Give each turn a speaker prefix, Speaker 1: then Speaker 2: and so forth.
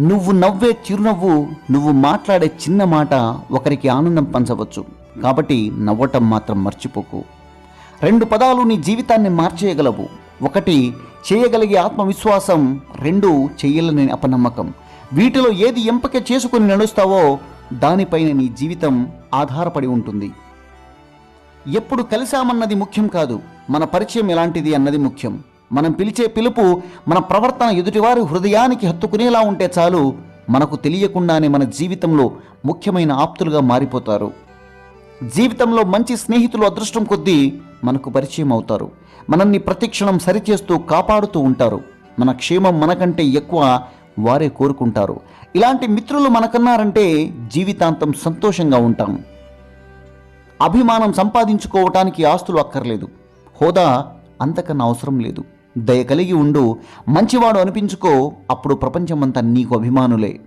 Speaker 1: నువ్వు నవ్వే చిరునవ్వు నువ్వు మాట్లాడే చిన్న మాట ఒకరికి ఆనందం పంచవచ్చు. కాబట్టి నవ్వటం మాత్రం మర్చిపోకు. రెండు పదాలు నీ జీవితాన్ని మార్చేయగలవు. ఒకటి చేయగలిగే ఆత్మవిశ్వాసం. రెండు చేయలేని అపనమ్మకం. వీటిలో ఏది ఎంపిక చేసుకుని నడుస్తావో దానిపైన నీ జీవితం ఆధారపడి ఉంటుంది. ఎప్పుడు కలిశామన్నది ముఖ్యం కాదు. మన పరిచయం ఎలాంటిది అన్నది ముఖ్యం. మనం పిలిచే పిలుపు మన ప్రవర్తన ఎదుటివారి హృదయానికి హత్తుకునేలా ఉంటే చాలు మనకు తెలియకుండానే మన జీవితంలో ముఖ్యమైన ఆప్తులుగా మారిపోతారు. జీవితంలో మంచి స్నేహితులు అదృష్టం కొద్దీ మనకు పరిచయం అవుతారు. మనల్ని ప్రతిక్షణం సరిచేస్తూ కాపాడుతూ ఉంటారు. మన క్షేమం మనకంటే ఎక్కువ వారే కోరుకుంటారు. ఇలాంటి మిత్రులు మనకన్నారంటే జీవితాంతం సంతోషంగా ఉంటాం. అభిమానం సంపాదించుకోవటానికి ఆస్తులు అక్కర్లేదు. హోదా అంతకన్నా అవసరం లేదు. దయ కలిగి ఉండు. మంచివాడు అనిపించుకో అప్పుడు ప్రపంచమంతా నీకు అభిమానులే.